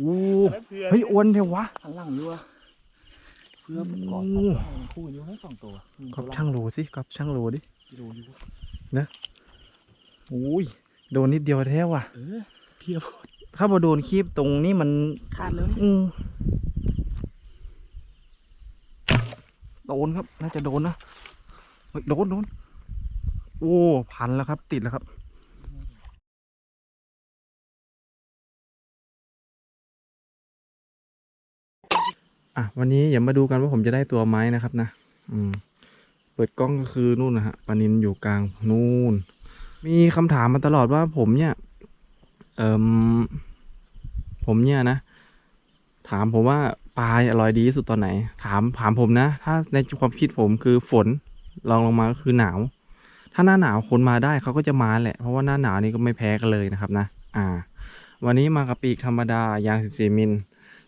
อู้เพื่อนเฮ้ยอ้วนเทวะหันหลังอยู่อะเพื่อนมันกอดโอ้คู่อยู่ทั้งสองตัวก๊อฟช่างโลสิก๊อฟช่างโลดิดูอยู่อุ้ยโดนนิดเดียวแท้ว่ะเออเพียบถ้ามาโดนคีบตรงนี้มันขาดเลยอืมโดนครับ น่าจะโดนนะเฮ้ยโดนโดนโอ้พันแล้วครับ ติดแล้วครับ อะวันนี้อย่ามาดูกันว่าผมจะได้ตัวไม้นะครับนะ อืม เปิดกล้องก็คือนู่นนะฮะปานินอยู่กลางนู่น มีคำถามมาตลอดว่าผมเนี่ย เอ่มผมเนี่ยนะ ถามผมว่าปลาอร่อยดีที่สุดตอนไหน ถามถามผมนะ ถ้าในความคิดผมคือฝนลองลงมาก็คือหนาว ถ้าหน้าหนาวคนมาได้เขาก็จะมาแหละ เพราะว่าหน้าหนาวนี่ก็ไม่แพ้กันเลยนะครับนะ อ่า วันนี้มากับปีกธรรมดายาง 14 มิล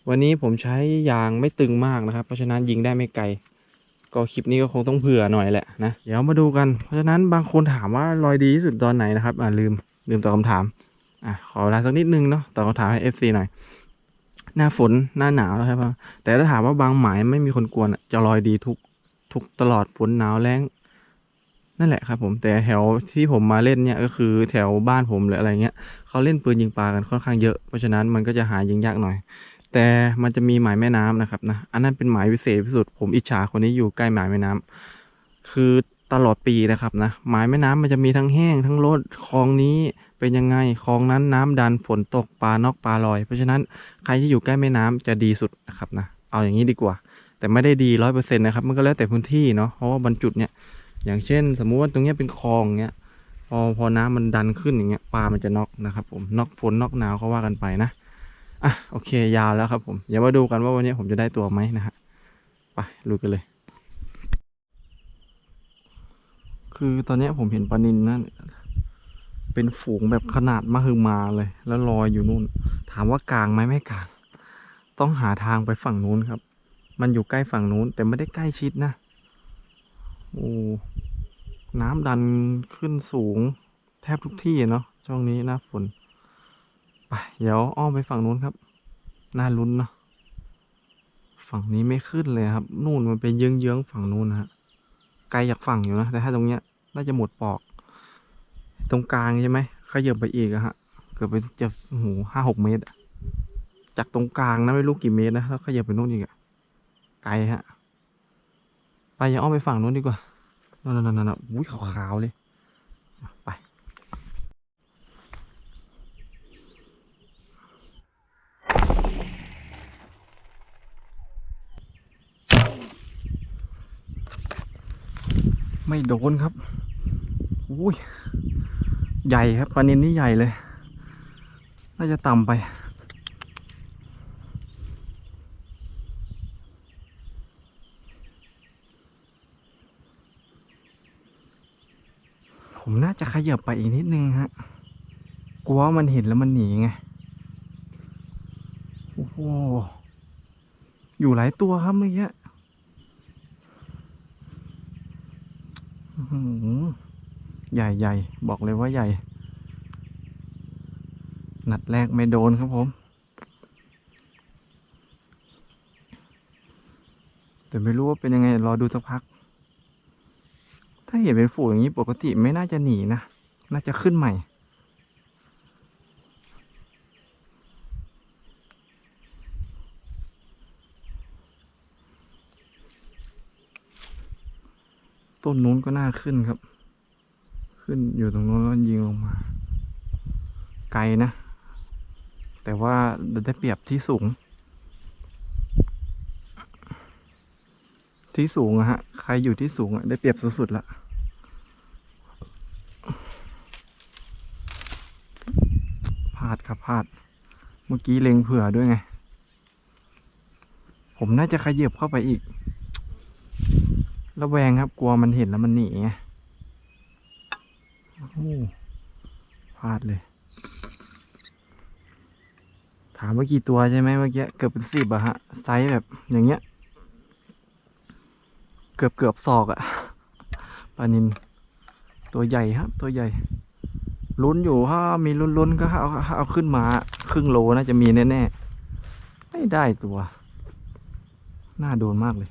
วันนี้ผมใช้ยางไม่ตึงมากนะครับ เพราะฉะนั้นยิงได้ไม่ไกล ก็คลิปนี้ก็คงต้องเผื่อหน่อยแหละนะ เดี๋ยวมาดูกัน เพราะฉะนั้นบางคนถามว่าลอยดีที่สุดตอนไหนนะครับ อ่าลืมลืมตอบคำถาม อะขอเวลาสักนิดนึงเนาะตอบคำถามให้ FC หน่อย หน้าฝนหน้าหนาวแล้วครับ แต่ถ้าถามว่าบางหมายไม่มีคนกวนจะลอยดีทุกทุกตลอดฝนหนาวแรงนั่นแหละครับผมแต่แถวที่ผมมาเล่นเนี่ยก็คือแถวบ้านผมหรืออะไรเงี้ยเขาเล่นปืนยิงปลากันค่อนข้างเยอะเพราะฉะนั้นมันก็จะหายิงยากหน่อย แต่มันจะมีหมายแม่น้ำนะครับนะอันนั้นเป็นหมายพิเศษที่สุดผมอิจฉาคนนี้อยู่ใกล้หมายแม่น้ำคือตลอดปีนะครับนะหมายแม่น้ำมันจะมีทั้งแห้งทั้งลดคลองนี้เป็นยังไงคลองนั้นน้ำดันฝนตกปลานอกปลาลอย เพราะฉะนั้นใครที่อยู่ใกล้แม่น้ำจะดีสุดนะครับนะเอาอย่างนี้ดีกว่า แต่ไม่ได้ดีร้อยเปอร์เซ็นต์นะครับมันก็แล้วแต่พื้นที่เนาะเพราะว่าบรรจุดเนี่ยอย่างเช่น สมมุติว่าตรงเนี้ยเป็นคลองเงี้ยพอพอน้ำมันดันขึ้นอย่างเงี้ยปลามันจะน็อกนะครับผมน็อกฝนน็อกหนาวเขาว่ากันไปนะ อะโอเคยาวแล้วครับผมเดี๋ยวมาดูกันว่าวันนี้ผมจะได้ตัวไหมนะฮะไปลุยกันเลย คือตอนนี้ผมเห็นปลานินนั่นเป็นฝูงแบบขนาดมหึมาเลย แล้วลอยอยู่นู่น ถามว่ากลางไหมไม่กลาง ต้องหาทางไปฝั่งนู้นครับ มันอยู่ใกล้ฝั่งนู้น แต่ไม่ได้ใกล้ชิดนะโอ้น้ำดันขึ้นสูง แทบทุกที่เนาะช่วงนี้หน้าฝน ไปเดี๋ยวอ้อมไปฝั่งนู้นครับ น่าลุ้นเนาะฝั่งนี้ไม่ขึ้นเลยครับ นู่นมันเป็นเยื้องๆฝั่งนู้นนะฮะไกลจากฝั่งอยู่นะ แต่ถ้าตรงเนี้ยน่าจะหมดปอก ตรงกลางใช่ไหมขยับไปอีกอะฮะ เกือบไปจะโอ้โหห้าหกเมตรอะจากตรงกลางนะไม่รู้กี่เมตรนะแล้วขยับไปนู่นอีกอะไกลฮะ ไปย่าอ้อมไปฝั่งนู้นดีกว่านั่นนั่นนั่นอุ้ยขาวๆเลย ไป ไม่โดนครับอุ้ยใหญ่ครับปลานินนี่ใหญ่เลย น่าจะต่ำไป ผมน่าจะขยับไปอีกนิดนึงฮะ กลัวว่ามันเห็นแล้วมันหนีไง โอ้โห อยู่หลายตัวครับเมื่อกี้ อื้อหือ ใหญ่ใหญ่บอกเลยว่าใหญ่ นัดแรกไม่โดนครับผม แต่ไม่รู้ว่าเป็นยังไง รอดูสักพัก ถ้าเห็นเป็นฝูงอย่างนี้ปกติไม่น่าจะหนีนะ น่าจะขึ้นใหม่ ต้นนู้นก็น่าขึ้นครับ ขึ้นอยู่ตรงนู้นแล้วยิงลงมา ไกลนะ แต่ว่าได้เปรียบที่สูง ที่สูงอะฮะ ใครอยู่ที่สูงอะได้เปรียบสุดๆละพลาดครับพลาด เมื่อกี้เล็งเผื่อด้วยไง ผมน่าจะขยับเข้าไปอีก ระแวงครับ กลัวมันเห็นแล้วมันหนีไงโอ้โหพลาดเลย ถามว่ากี่ตัวใช่ไหมเมื่อกี้เกือบเป็นสิบอะฮะ ไซส์แบบอย่างเงี้ย เกือบเกือบศอกอะปลานินตัวใหญ่ครับ ตัวใหญ่ ลุ้นอยู่ถ้ามีลุ้นๆก็เอาเอาขึ้นมา ครึ่งโลน่าจะมีแน่ไม่ได้ตัว น่าโดนมากเลย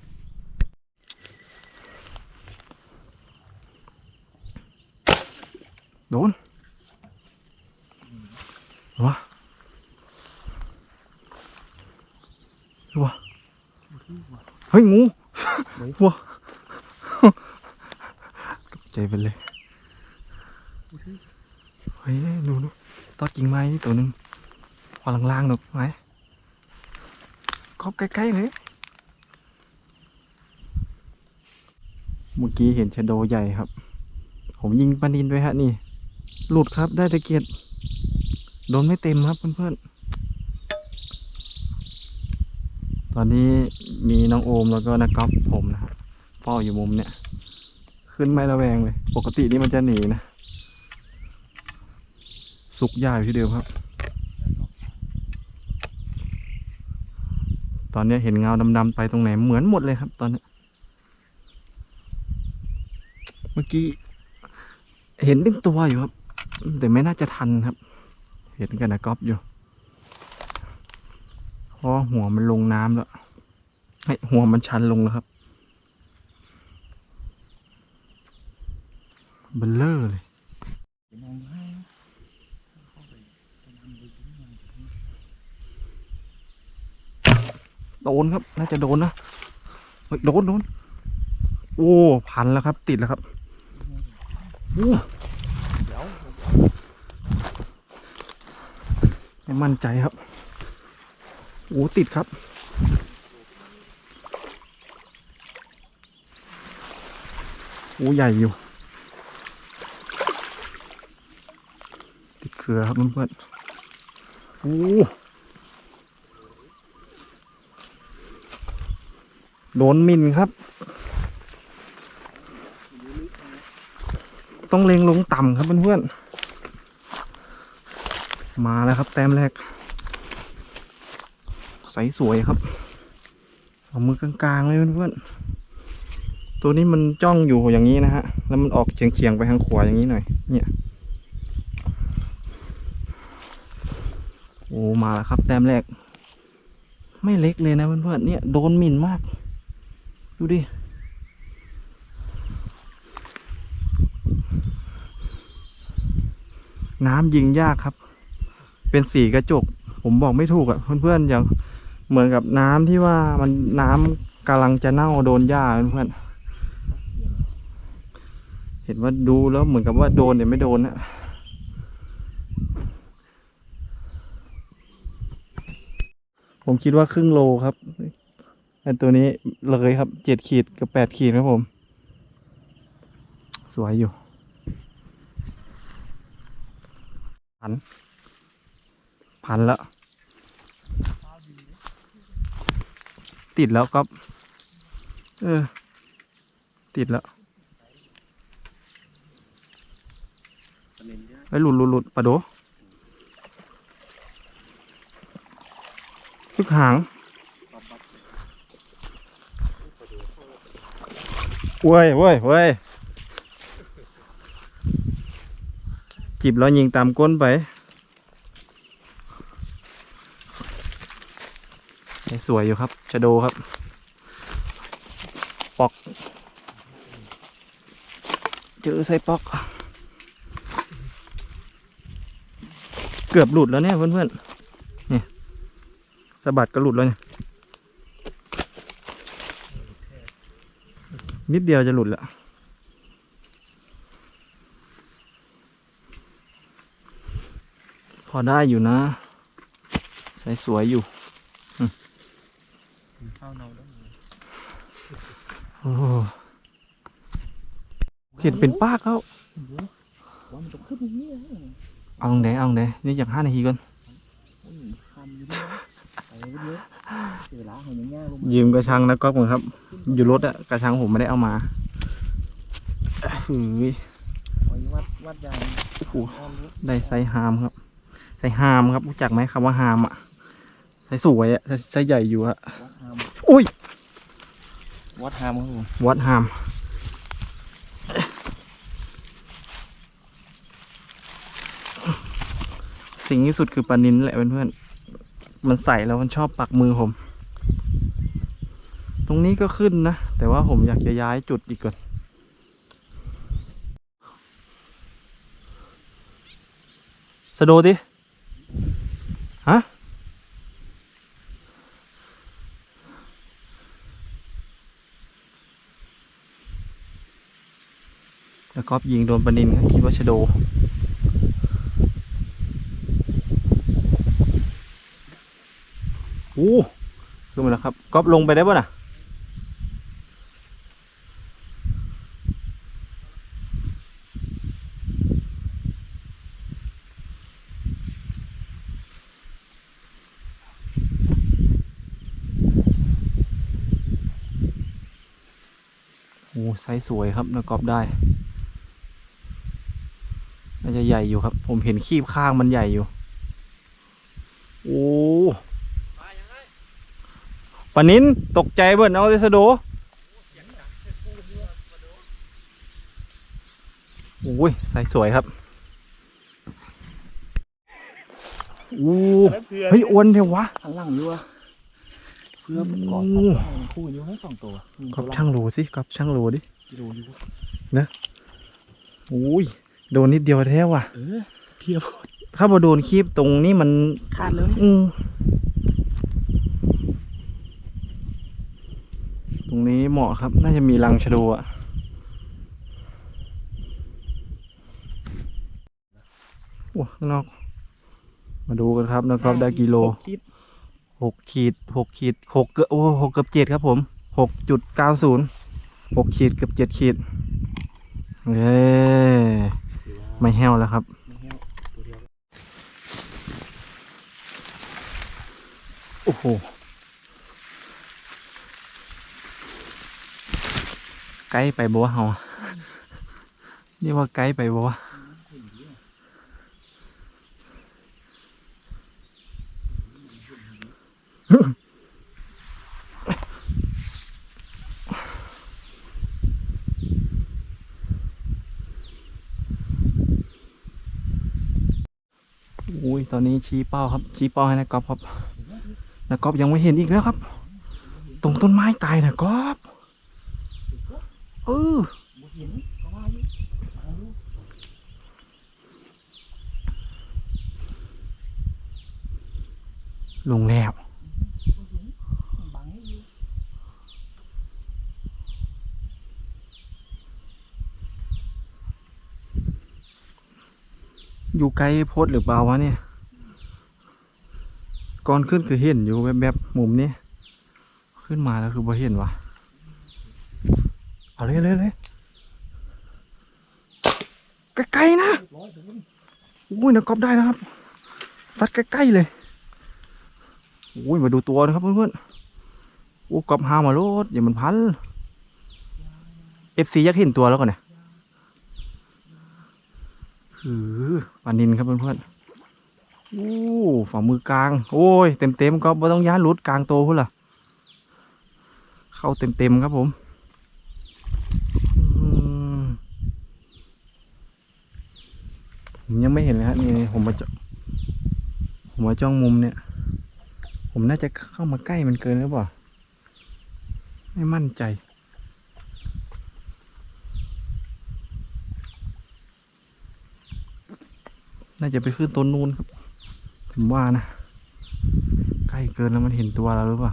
โดนวะวะเฮ้ยงูวะตกใจไปเลยเฮ้ยดูดูตอดกิ่งไม้นี่ตัวหนึ่งพอล่างๆหนกไหมครอบใกล้ๆเลยเมื่อกี้เห็นชะโดใหญ่ครับ ผมยิงปลานินไปฮะนี่ หลุดครับได้ตะเกียบโดนไม่เต็มครับเพื่อนๆ ตอนนี้มีน้องโอมแล้วก็นักกอล์ฟผมนะครับพ่ออยู่มุมเนี่ย ขึ้นไม่ระแวงเลย ปกตินี่มันจะหนีนะ สุกยาอยู่ที่เดิมครับ ตอนนี้เห็นเงาดำๆไปตรงไหนเหมือนหมดเลยครับ ตอนนี้ เมื่อกี้ เห็นเป็นตัวอยู่ครับ แต่ไม่น่าจะทันครับ เห็นกันนะก๊อฟอยู่เพราะหัวมันลงน้ำแล้วไอ้หัวมันชันลงแล้วครับเบลเลอร์เลยโดนครับ น่าจะโดนนะโดนโดน โอ้ พันแล้วครับ ติดแล้วครับโอ้ เดี๋ยว ไม่มั่นใจครับโอ้ติดครับ โอ้ใหญ่อยู่ ติดเครือครับเพื่อนๆโอ้โดนมินครับ ต้องเล็งลงต่ำครับเพื่อนๆ มาแล้วครับ แต้มแรก ใสสวยครับ เอามือกลางๆเลยเพื่อนๆตัวนี้มันจ้องอยู่อย่างนี้นะฮะ แล้วมันออกเฉียงๆไปทางขวาอย่างนี้หน่อย เนี่ยโอ้มาแล้วครับ แต้มแรก ไม่เล็กเลยนะเพื่อนๆเนี่ยโดนหมิ่นมาก ดูดิน้ำยิงยากครับ เป็นสีกระจก ผมบอกไม่ถูกอะ่ะเพื่อนๆอย่างเหมือนกับน้ำที่ว่ามันน้ำกำลังจะเน่าโดนหญ้าเพื่อนเห็นว่าดูแล้วเหมือนกับว่าโดนแต่ไม่โดนนะผมคิดว่าครึ่งโลครับไอตัวนี้เลยครับเจ็ดขีดกับแปดขีดครับผม สวยอยู่พัน พันแล้ว ติดแล้วก็เออ ติดแล้วไอ้หลุดหลุดหลุดปะโดพึกหางเว้ยเว้ยเว้ยจิบแล้วยิงตามก้นไป สวยอยู่ครับชะโดครับ ปอก เจอไส้ปอก เกือบหลุดแล้วเนี่ยเพื่อนๆนี่สะบัดก็หลุดแล้วเนี่ยนิดเดียวจะหลุดแล้วพอได้อยู่นะ ใส่สวยอยู่ เนาได้โอ้เห็นเป็นปากแล้ามันจะขึ้นอย่างนี้เลยเอาลงแดเอาลงแดนี่อยากห้านาทีก่อนยืมกระชังนะก๊อฟก่อนครับ อยู่รถอะกระชังผมไม่ได้เอามาหือเอาวัดวัดยางโอ้โหอ้อมรู้ได้ไซส์ฮามครับไซส์ฮามครับรู้จักไหมคำว่าฮามอะไซส์สวยอะไซส์ใหญ่อยู่อะ อุ้ยวัดฮามครับผมวัดฮามสิ่งที่สุดคือปลานินแหละเพื่อนๆมันใส่แล้วมันชอบปักมือผม ตรงนี้ก็ขึ้นนะ แต่ว่าผมอยากจะย้ายจุดอีกก่อนสะโดดิฮะ แล้วก็ยิงโดนปนินครับคิดว่าชะโด โอ้ขึ้นมาแล้วครับก๊อฟลงไปได้ป่ะน่ะโอ้ไซส์สวยครับนะก๊อฟได้ จะใหญ่อยู่ครับ ผมเห็นคีบข้างมันใหญ่อยู่ โอ้ปานินตกใจเบิ่นเอาเดสโดโอ้ยไซส์สวยครับโอ้เฮ้ยอ้วนเทวะหันหลังอยู่อะเพื่อมันกอดสัตว์มันคู่อยู่ให้สองตัวมีก๊อฟตัวละช่างโหลสิก๊อฟช่างโหลดิกิโลอยู่โอ้ย โดนนิดเดียวแท้ว่ะ เออเพียบถ้ามาโดนคีบตรงนี้มันขาดเลย อืมตรงนี้เหมาะครับ น่าจะมีรังชะโดอะโอ้ข้างนอก มาดูกันครับนะครับได้กิโลคิดหกขีดหกขีดหกเกือบโอ้หกเกือบเจ็ดครับผมหกจุดเก้าศูนย์หกขีดเกือบเจ็ดขีดเย้ ไม่แห้วแล้วครับไม่แห้วตัวเดียวโอ้โหไกลไปบัวะเฮานี่ว่าไกลไปบัวะอุ้ย ตอนนี้ชี้เป้าครับ ชี้เป้าให้นายกอฟครับนายกอฟยังไม่เห็นอีกแล้วครับ ตรงต้นไม้ตายนะกอฟเออบ่เห็นก็ว่าอยู่เอลงแล้วอยู่อยู่ไกลโพดหรือเปล่าวะเนี่ย ก่อนขึ้นคือเห็นอยู่แบบแบบมุมนี้ ขึ้นมาแล้วคือบ่เห็นวะเอาเลยเลยเลยใกล้ๆนะโอ้ยนะกอบได้นะครับซัดใกล้ๆเลยอุ้ยมาดูตัวนะครับเพื่อนๆโอ้กอบหามาโลดอย่ามันพันเอฟซียักเห็นตัวแล้วก่อนเนี่ยหือปลานินครับเพื่อนๆ โอ้ฝ่ามือกลาง โอ้ย เต็มๆก็ไม่ต้องย้านหลุดกลางโตพุ่นล่ะ เข้าเต็มๆครับผมผมยังไม่เห็นเลยฮะนี่นี่ผมมาจ้องผมมาจ้องมุมเนี่ย ผมน่าจะเข้ามาใกล้มันเกินหรือเปล่า ไม่มั่นใจน่าจะไปขึ้นต้นนูนครับ ผมว่านะ ใกล้เกินแล้วมันเห็นตัวเราหรือเปล่า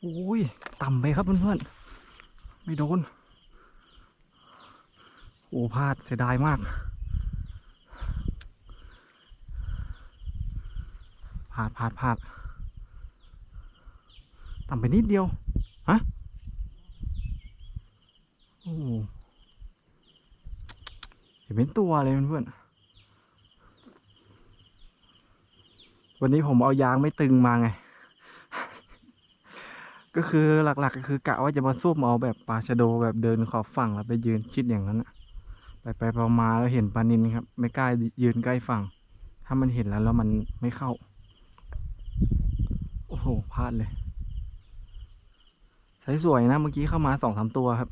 โอ้ย ต่ำไปครับเพื่อนๆ ไม่โดน โอ้พลาดเสียดายมาก พลาดพลาดพลาดต่ำไปนิดเดียว ฮะ โอ้เห็นเป็นตัวเลยเพื่อนๆวันนี้ผมเอายางไม่ตึงมาไง ก็คือหลัก ๆ ก็คือกะว่าจะมาซูบเอาแบบปลาชะโดแบบเดินขอบฝั่งแล้วไปยืนชิดอย่างนั้นอะไปไปๆมาแล้วเห็นปลานินครับ ไม่กล้ายืนใกล้ฝั่ง ถ้ามันเห็นแล้วแล้วมันไม่เข้า พลาดเลยใสสวยนะ เมื่อกี้เข้ามาสองสามตัวครับ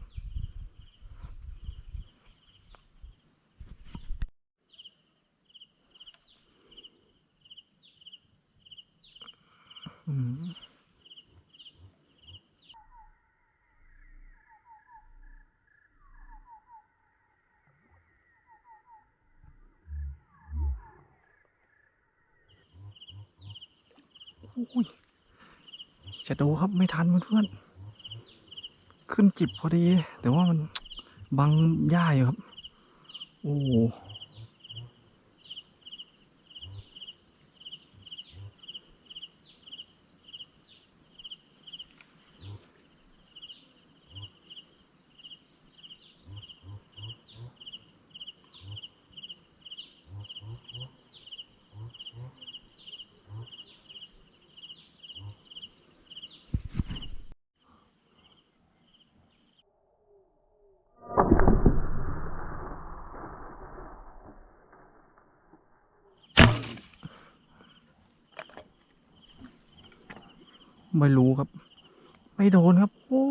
อืมอุ้ย จะดูครับไม่ทันเพื่อนๆขึ้นจิบพอดี แต่ว่ามันบังหญ้าอยู่ครับ โอ้ ไม่รู้ครับ ไม่โดนครับ โอ้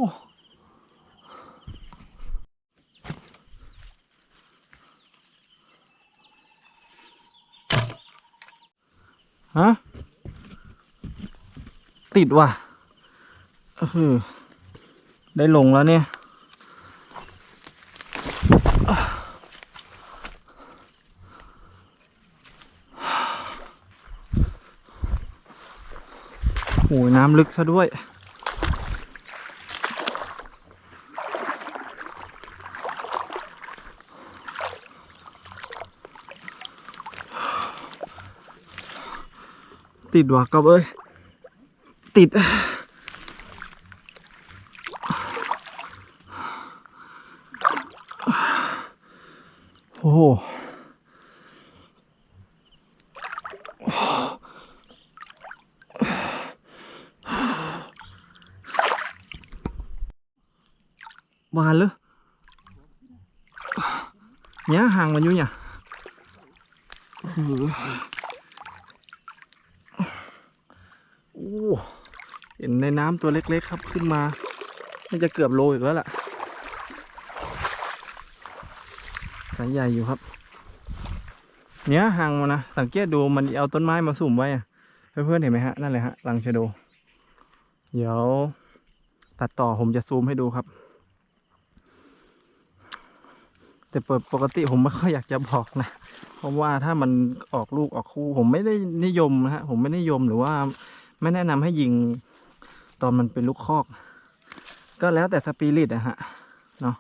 ฮะติดว่ะเออได้ลงแล้วเนี่ย น้ำลึกซะด้วย ติดว่ะกอบเอ้ย ติด โอ้โหบานเลยเนี่ยห่าง มันอยู่เนี่ยโอ้เห็นในน้ำตัวเล็ก ๆ ครับขึ้นมาน่าจะเกือบโลอีกแล้วล่ะสายใหญ่อยู่ครับ เนี้ยห่างมานะ สังเกตดูมันเอาต้นไม้มาสุ่มไว้อะเพื่อนๆเห็นไหมฮะ นั่นเลยฮะรังชะโด เดี๋ยว ตัดต่อผมจะซูมให้ดูครับ แต่ปกติผมไม่ค่อยอยากจะบอกนะ เพราะว่าถ้ามันออกลูกออกคู่ ผมไม่ได้นิยมนะฮะผมไม่นิยมหรือว่าไม่แนะนำให้ยิงตอนมันเป็นลูกคอก ก็แล้วแต่สปิริตนะฮะเนาะ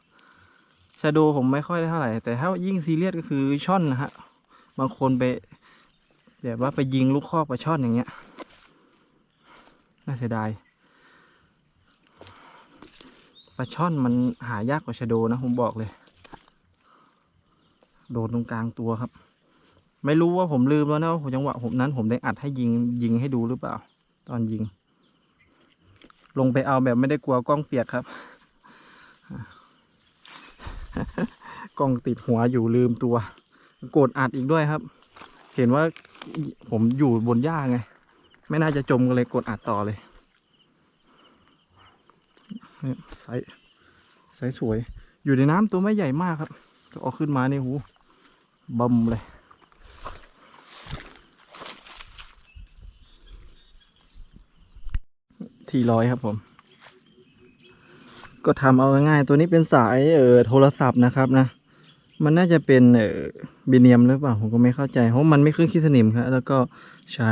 ชาโดผมไม่ค่อยได้เท่าไหร่ แต่ถ้ายิ่งซีเรียสก็คือช่อนนะฮะบางคนไปแบบว่าไปยิงลูกคอกปลาช่อนอย่างเงี้ยน่าเสียดายปลาช่อนมันหายากกว่าชะโดนะผมบอกเลย โดนตรงกลางตัวครับ ไม่รู้ว่าผมลืมแล้วนะว่าจังหวะผมนั้น ผมได้อัดให้ยิงยิงให้ดูหรือเปล่า ตอนยิง ลงไปเอาแบบไม่ได้กลัวกล้องเปียกครับ กล้องติดหัวอยู่ลืมตัวกดอัดอีกด้วยครับ เห็นว่าผมอยู่บนหญ้าไง ไม่น่าจะจมกันเลยกดอัดต่อเลยไซส์ไซส์สวย อยู่ในน้ำตัวไม่ใหญ่มากครับก็เอาขึ้นมานี่หู บมเลย ทีร้อยครับผม ก็ทำเอาง่ายๆตัวนี้เป็นสายเออโทรศัพท์นะครับนะ มันน่าจะเป็นเออบีเนียมหรือเปล่า ผมก็ไม่เข้าใจ เพราะมันไม่ขึ้นขี้สนิมครับ แล้วก็ใช้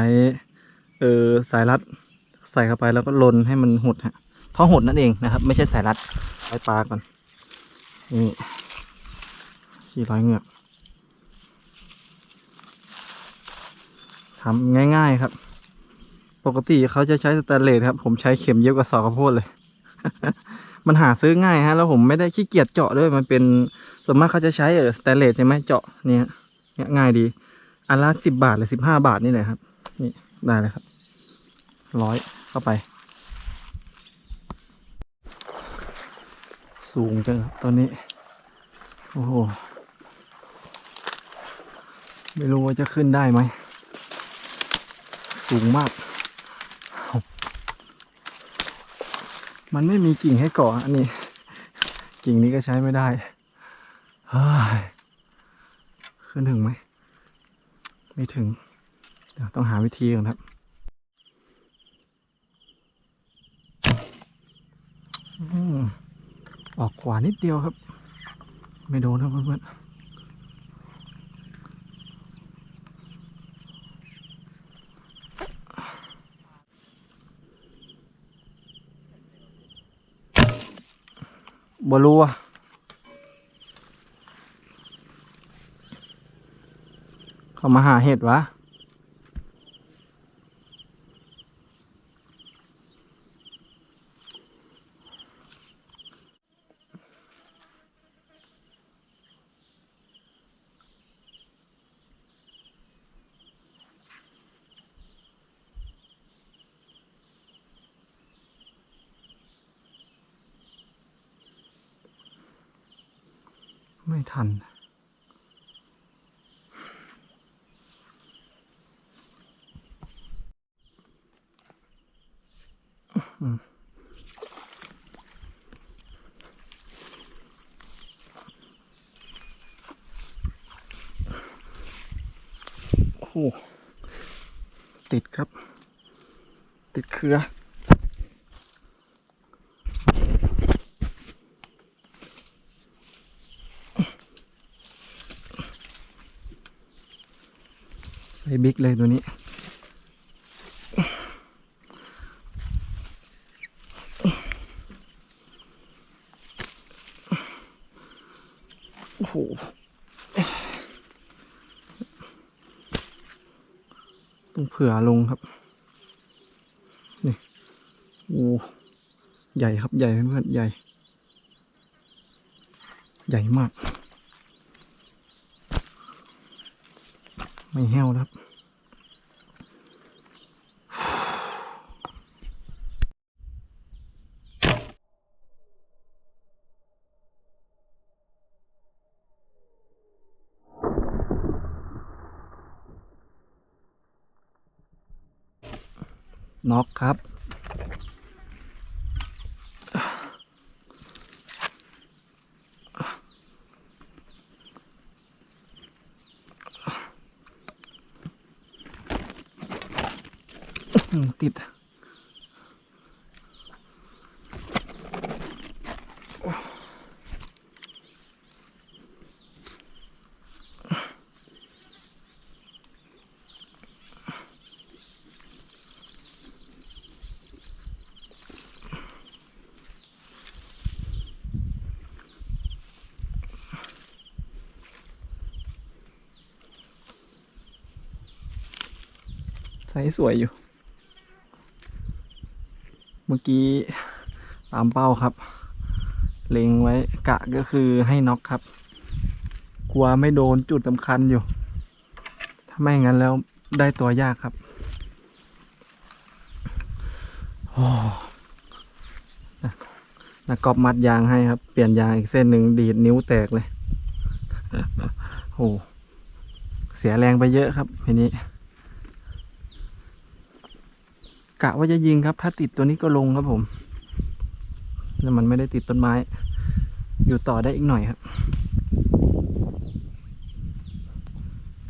เออสายรัดใส่เข้าไปแล้วก็ลนให้มันหดฮะท่อหดนั่นเองนะครับ ไม่ใช่สายรัดไว้ปลาก่อนนี่สี่ร้อยเงือก ทำง่ายๆครับ ปกติเขาจะใช้สแตนเลสครับ ผมใช้เข็มเยอะกว่าสอกข้าวโพดเลย มันหาซื้อง่ายฮะ แล้วผมไม่ได้ขี้เกียจเจาะด้วย มันเป็นส่วนมากเขาจะใช้สแตนเลสใช่ไหมเจาะเนี่ยง่ายดี อันละสิบบาทหรือสิบห้าบาทนี่แหละครับ นี่ได้เลยครับ ร้อยเข้าไป สูงจังครับตอนนี้ โอ้โห ไม่รู้ว่าจะขึ้นได้ไหม สูงมาก มันไม่มีกิ่งให้เกาะอันนี้ กิ่งนี้ก็ใช้ไม่ได้เฮ้ยขึ้นถึงไหม ไม่ถึง เดี๋ยวต้องหาวิธีก่อนครับอออกขวานิดเดียวครับ ไม่โดนครับเพื่อนๆ บรัวเขามาหาเห็ดวะ ไม่ทัน อืม โอ้โหติดครับ ติดเครือใส่บิ๊กเลยตัวนี้ โอ้โห ต้องเผื่อลงครับ นี่ โอ้ ใหญ่เพื่อนๆใหญ่ ใหญ่มาก ไม่แห้วแล้วครับ น็อกครับ อืมติด ใสสวยอยู่ เมื่อกี้ตามเป้าครับ เล็งไว้กะก็คือให้น็อกครับ กลัวไม่โดนจุดสำคัญอยู่ ถ้าไม่งั้นแล้วได้ตัวยากครับโอ้นะนักกอบมัดยางให้ครับ เปลี่ยนยางอีกเส้นหนึ่งดีดนิ้วแตกเลย โอ้ เสียแรงไปเยอะครับทีนี้ กะว่าจะยิงครับ ถ้าติดตัวนี้ก็ลงครับผมแล้วมันไม่ได้ติดต้นไม้ อยู่ต่อได้อีกหน่อยครับ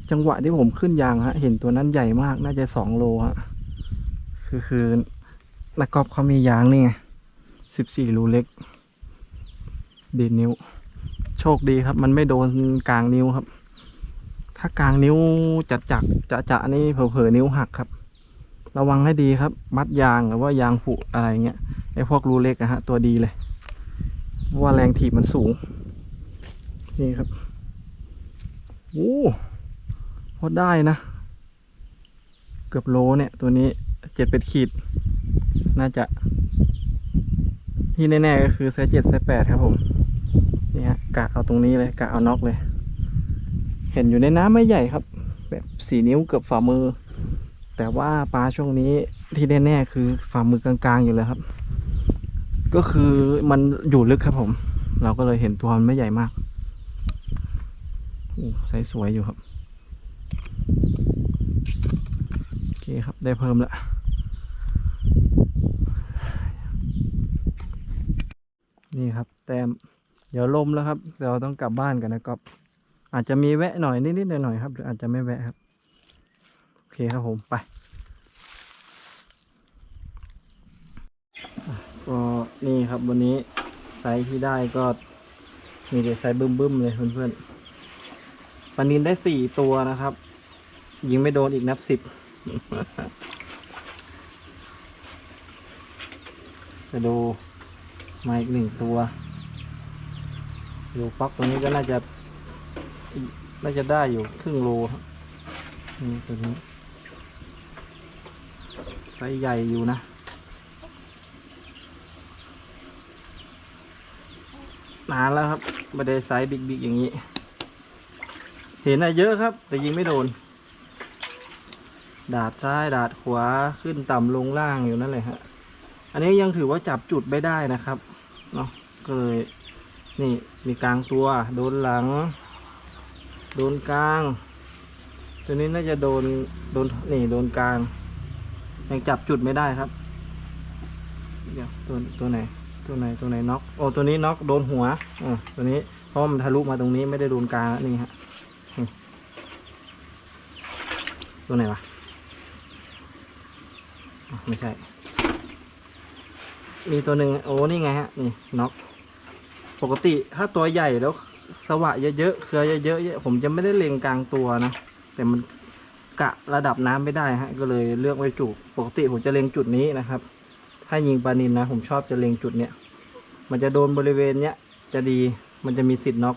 จังหวะที่ผมขึ้นยางฮะ เห็นตัวนั้นใหญ่มากน่าจะสองโลฮะคือคือนักกอบเขามียางนี่ไงสิบสี่รูเล็กดีดนิ้ว โชคดีครับ มันไม่โดนกลางนิ้วครับ ถ้ากลางนิ้วจัดจักจะจะนี่เผลอๆนิ้วหักครับ ระวังให้ดีครับ มัดยางหรือว่ายางผุอะไรเงี้ยไอ้พวกรูเล็กอะฮะตัวดีเลยเพราะว่าแรงถีบมันสูง นี่ครับโอ้พอได้นะ เกือบโลเนี่ย ตัวนี้เจ็ดเป็ดขีด น่าจะ ที่แน่ๆก็คือไซส์เจ็ดไซส์แปดครับผมนี่ฮะกะเอาตรงนี้เลยกะเอาน็อกเลย เห็นอยู่ในน้ำไม่ใหญ่ครับ แบบสี่นิ้วเกือบฝ่ามือ แต่ว่าปลาช่วงนี้ที่แน่ๆคือฝ่ามือกลางๆอยู่เลยครับ ก็คือมันอยู่ลึกครับผม เราก็เลยเห็นตัวมันไม่ใหญ่มากโอ้ไซส์สวยอยู่ครับโอเคครับได้เพิ่มละนี่ครับ แต้มเดี๋ยวลมแล้วครับเดี๋ยวต้องกลับบ้านกันนะครับอาจจะมีแวะหน่อยนิดๆหน่อยๆครับ หรืออาจจะไม่แวะครับ คครับผมไปก็นี่ครับวันนี้ไซส์ที่ได้ก็มีแต่ไซส์บึ้มๆเลยเพื่อนๆปลานินได้สี่ตัวนะครับ ยิงไม่โดนอีกนับสิบจะดูมาอีกหนึ่งตัว ดูฟักตรงนี้ก็น่าจะ น่าจะได้อยู่ครึ่งโลครับนี่ตัวนี้ ไซส์ใหญ่อยู่นะ นานแล้วครับไม่ได้ไซส์บิ๊กๆอย่างนี้ เห็นอะเยอะครับ แต่ยิงไม่โดน ดาดซ้ายดาดขวาขึ้นต่ำลงล่างอยู่นั่นเลยฮะ อันนี้ยังถือว่าจับจุดไม่ได้นะครับเนาะก็เลยนี่มีกลางตัว โดนหลัง โดนกลาง ตัวนี้น่าจะโดนโดนนี่โดนกลาง ยังจับจุดไม่ได้ครับ เดี๋ยวตัวตัวไหน ตัวไหนตัวไหนน็อกโอ้ตัวนี้น็อกโดนหัวอ่าตัวนี้เพราะมันทะลุมาตรงนี้ไม่ได้โดนกลางนี่ฮะตัวไหนวะไม่ใช่ มีตัวหนึ่งโอ้นี่ไงฮะนี่น็อกปกติถ้าตัวใหญ่แล้วสวะเยอะๆเครือเยอะๆผมจะไม่ได้เล็งกลางตัวนะแต่มัน กะระดับน้ำไม่ได้ฮะก็เลยเลือกไว้จุดปกติผมจะเล็งจุดนี้นะครับ ถ้ายิงปลานินนะ ผมชอบจะเล็งจุดเนี้ยมันจะโดนบริเวณเนี้ยจะดีมันจะมีสิทธิ์น็อก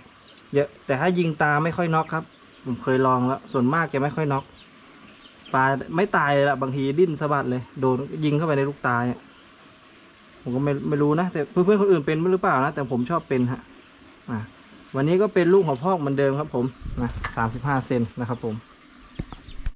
เยอะแต่ถ้ายิงตาไม่ค่อยน็อกครับ ผมเคยลองแล้วส่วนมากจะไม่ค่อยน็อกปลาไม่ตายเลยละบางทีดิ้นสะบัดเลย โดนยิงเข้าไปในลูกตาเนี่ยผมก็ไม่ไม่รู้นะแต่เพื่อนๆคนอื่นเป็นหรือเปล่านะแต่ผมชอบเป็นฮะะวันนี้ก็เป็นลูกหัวพอกเหมือนเดิมครับ ผมนะสามสิบห้าเซนนะครับผม